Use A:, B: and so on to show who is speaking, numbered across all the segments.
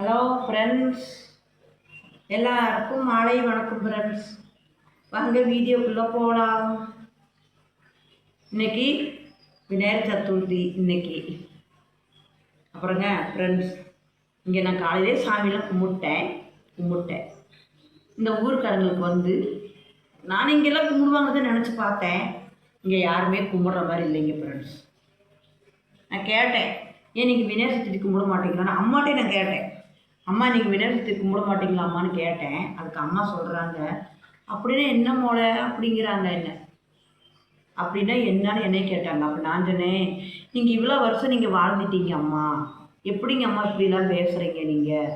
A: Hello friends எல்லாருக்கும் மாலை வணக்கம் ஃப்ரெண்ட்ஸ் வாங்க வீடியோக்குள்ளே போகலாம் இன்னைக்கு விநாயகர் சதுர்த்தி இன்னைக்கு. அப்புறங்க ஃப்ரெண்ட்ஸ் இங்கே நான் காலையிலே சாமியெலாம் கும்பிட்டேன் கும்பிட்டேன். இந்த ஊருக்காரங்களுக்கு வந்து நான் இங்கெல்லாம் கும்பிடுவாங்கன்னு நினச்சி பார்த்தேன். இங்கே யாருமே கும்பிட்ற மாதிரி இல்லைங்க ஃப்ரெண்ட்ஸ் நான் கேட்டேன் ஏன் நீங்கள் விநாயகர் சதுர்த்தி கும்பிட மாட்டேங்கிறான்னு? அம்மாட்டே நான் கேட்டேன். அம்மா நீங்கள் விநாயகர் சதுர்த்தி கும்பிட மாட்டீங்களாம்மான்னு கேட்டேன். அதுக்கு அம்மா சொல்கிறாங்க அப்படின்னா என்ன மோளை? அப்படிங்கிறாங்க என்ன? அப்படின்னா என்னன்னு என்னை கேட்டாங்க. அப்போ நான் சொன்னேன் நீங்கள் இவ்வளோ வருஷம் நீங்கள் வாழ்ந்துட்டீங்க அம்மா. எப்படிங்க அம்மா இப்படிலாம் பேசுகிறீங்க நீங்கள்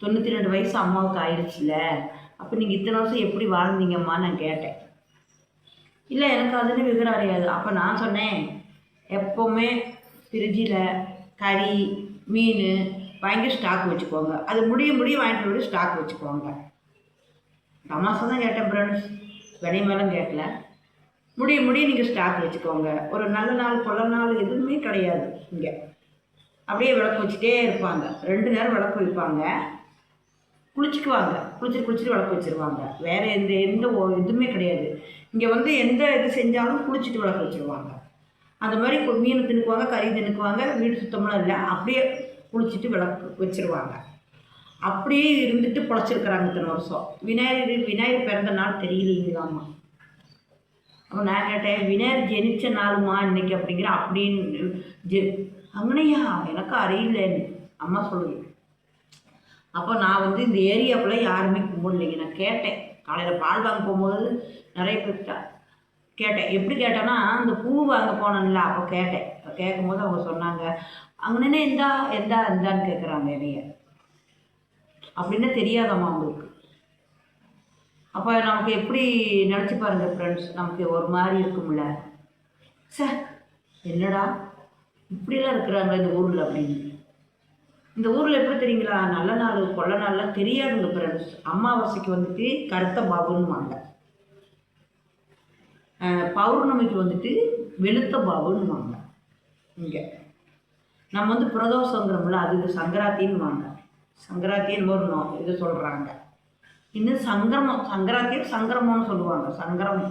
A: தொண்ணூற்றி ரெண்டு வயசு அம்மாவுக்கு ஆயிடுச்சுல அப்போ நீங்கள் இத்தனை வருஷம் எப்படி வாழ்ந்தீங்கம்மா நான் கேட்டேன். இல்லை எனக்கு அதுன்னு விவரம் அறியாது. அப்போ நான் சொன்னேன் எப்போவுமே ஃப்ரிட்ஜில் கறி மீன் வாங்கி ஸ்டாக் வச்சுக்கோங்க. அது முடிய முடிய வாங்கிட்டு போய் ஸ்டாக் வச்சுக்கோங்க. தமாசம் தான் கேட்டேன் ஃப்ரெண்ட்ஸ் விலை மேலும் கேட்கல. முடிய முடிய நீங்கள் ஸ்டாக் வச்சுக்கோங்க. ஒரு நல்ல நாள் கொள்ள நாள் எதுவுமே கிடையாது இங்கே. அப்படியே விளக்கு வச்சுட்டே இருப்பாங்க. ரெண்டு நேரம் விளக்கு வைப்பாங்க. குளிச்சுக்குவாங்க. குளிச்சுட்டு குளிச்சுட்டு விளக்கு வச்சுருவாங்க. வேறு எந்த எந்த இதுவுமே கிடையாது. இங்கே வந்து எந்த இது செஞ்சாலும் குளிச்சுட்டு விளக்கு வச்சுருவாங்க. அந்த மாதிரி மீன் தின்னுக்குவாங்க கறி தின்னுக்குவாங்க வீடு சுத்தமெல்லாம் இல்லை. அப்படியே குளிச்சுட்டு விளக்கு வச்சுருவாங்க. அப்படியே இருந்துட்டு பொழைச்சிருக்கிறாங்க இத்தனை வருஷம். விநாயகர் விநாயகர் பிறந்த நாள் தெரியலீங்களாம்மா அப்போ நான் கேட்டேன் விநாயகர் ஜெனிச்ச நாளுமா இன்னைக்கு? அப்படிங்கிற அப்படின்னு ஜெ அங்கனையா? எனக்கு அறியலன்னு. அம்மா சொல்லுது. அப்போ நான் வந்து இந்த ஏரியாக்குள்ளே யாருமே கும்பிடலைங்க. நான் கேட்டேன். காலையில் பால் வாங்க போகும்போது நிறைய பேர்கிட்ட கேட்டேன். எப்படி கேட்டேன்னா அந்த பூ வாங்க போனேன்ல. அப்போ கேட்டேன். அப்போ கேட்கும்போது அவங்க சொன்னாங்க அங்கனே எந்தா எந்தா எந்தான்னு கேட்குறாங்க என்னைய அப்படின்னு தெரியாதம்மா அவங்களுக்கு. அப்போ நமக்கு எப்படி நினச்சி பாருங்க ஃப்ரெண்ட்ஸ் நமக்கு ஒரு மாதிரி இருக்கும்ல. சார் என்னடா? இப்படிலாம் இருக்கிறாங்க இந்த ஊரில் அப்படின்னு. இந்த ஊரில் எப்படி தெரியுங்களா? நல்ல நாள் கொள்ள நாள்லாம் தெரியாதுங்க ஃப்ரெண்ட்ஸ் அமாவாசைக்கு வந்துட்டு கருத்த பாபுன்னுவாங்க பௌர்ணமிக்கு வந்துட்டு வெளுத்த பாபுன்னுவாங்க இங்கே. நம்ம வந்து பிரதோஷங்கிறோம்ல அது சங்கராத்தின்னுவாங்க சங்கராத்தின்னு ஒரு நோ இது சொல்கிறாங்க இன்னும் சங்கரமம் சங்கராத்தியும் சங்கரமம்னு சொல்லுவாங்க. சங்கரம்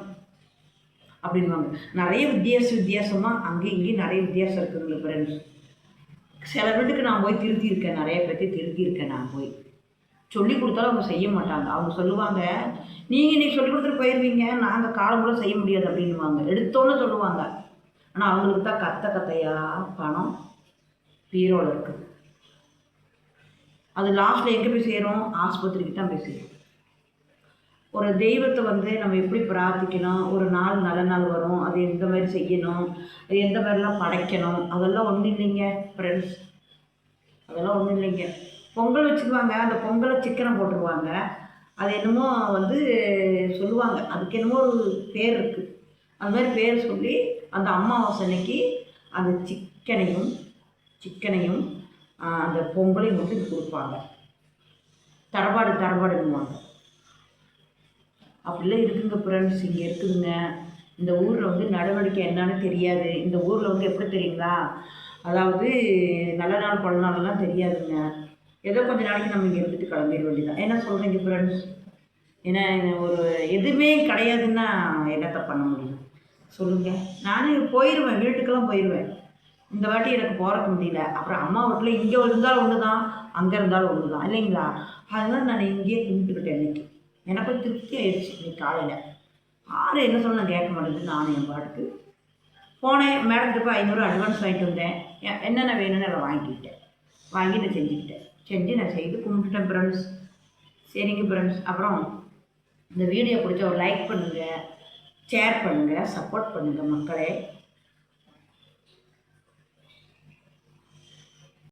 A: அப்படின்வாங்க நிறைய வித்தியாச வித்தியாசமாக அங்கேயும் இங்கேயும் நிறைய வித்தியாசம் இருக்குதுங்க ஃப்ரெண்ட்ஸ் சில வீட்டுக்கு நான் போய் திருத்தியிருக்கேன். நிறைய பேர்த்தி திருத்தியிருக்கேன் நான் போய். சொல்லி கொடுத்தாலும் அவங்க செய்ய மாட்டாங்க. அவங்க சொல்லுவாங்க நீங்கள் நீ சொல்லி கொடுத்துட்டு போயிடுவீங்க நாங்கள் காலம்புல செய்ய முடியாது அப்படின்வாங்க எடுத்தோன்னே சொல்லுவாங்க. ஆனால் அவங்களுக்கு தான் கத்த கத்தையாக பணம் பீரோவில் இருக்குது அது லாஸ்ட்டில் எங்கே போய் சேரும் ஆஸ்பத்திரிக்கு தான் போய் சேரும் ஒரு தெய்வத்தை வந்து நம்ம எப்படி பிரார்த்திக்கணும்? ஒரு நாள் நல்ல நாள் வரும். அது எந்த மாதிரி செய்யணும்? அது எந்த மாதிரிலாம் படைக்கணும்? அதெல்லாம் ஒன்றும் இல்லைங்க ஃப்ரெண்ட்ஸ் அதெல்லாம் ஒன்றும் இல்லைங்க. பொங்கல் வச்சுக்குவாங்க. அந்த பொங்கலை சிக்கனம் போட்டுருவாங்க அது என்னமோ வந்து சொல்லுவாங்க. அதுக்கு என்னமோ ஒரு பேர் இருக்குது அந்த மாதிரி பேர் சொல்லி அந்த அம்மாவாசனைக்கு அன்னைக்கு அந்த சிக்கனையும் சிக்கனையும் அந்த பொங்கலையும் மட்டும் கொடுப்பாங்க. தரபாடு தரபாடுங்குவாங்க அப்படிலாம் இருக்குங்க ஃப்ரெண்ட்ஸ். இங்கே இருக்குதுங்க. இந்த ஊரில் வந்து நடவடிக்கை என்னன்னு தெரியாது. இந்த ஊரில் வந்து எப்படி தெரியுங்களா? அதாவது நல்ல நாள் பல நாளெல்லாம் தெரியாதுங்க. ஏதோ கொஞ்ச நாளைக்கு நம்ம இங்கே இருந்துட்டு கிளம்பிட வேண்டியதான் என்ன சொல்கிறீங்க ஃப்ரெண்ட்ஸ்? ஏன்னா ஒரு எதுவுமே கிடையாதுன்னா என்னத்தை பண்ண முடியும்? சொல்லுங்கள் நானும் போயிடுவேன் வீட்டுக்கெல்லாம் போயிடுவேன் இந்த வாட்டி எனக்கு போகிறக்கு முடியல. அப்புறம் அம்மா வீட்டில் இங்கே இருந்தாலும் ஒன்று தான் அங்கே இருந்தாலும் ஒன்று தான் இல்லைங்களா? அதனால நான் இங்கேயே கும்பிட்டுக்கிட்டேன் இன்னைக்கு. எனக்கும் திருப்தி ஆயிடுச்சு இன்னைக்கு காலையில். ஆறு என்ன சொல்ல கேட்க மாட்டேங்குது நானும் என் பாட்டுக்கு. போனேன் மேடத்துக்கு போய் ஐநூறு அட்வான்ஸ் வாங்கிட்டு வந்தேன். என்னென்ன வேணும்னு நான் வாங்கிக்கிட்டேன். வாங்கி நான் செஞ்சுக்கிட்டேன். செஞ்சு நான் செய்து கும்பிட்டுட்டேன் ஃப்ரெண்ட்ஸ் சரிங்க ஃப்ரெண்ட்ஸ் அப்புறம் இந்த வீடியோ பிடிச்ச ஒரு லைக் பண்ணுங்கள் ஷேர் பண்ணுங்கள் சப்போர்ட் பண்ணுங்கள் மக்களே.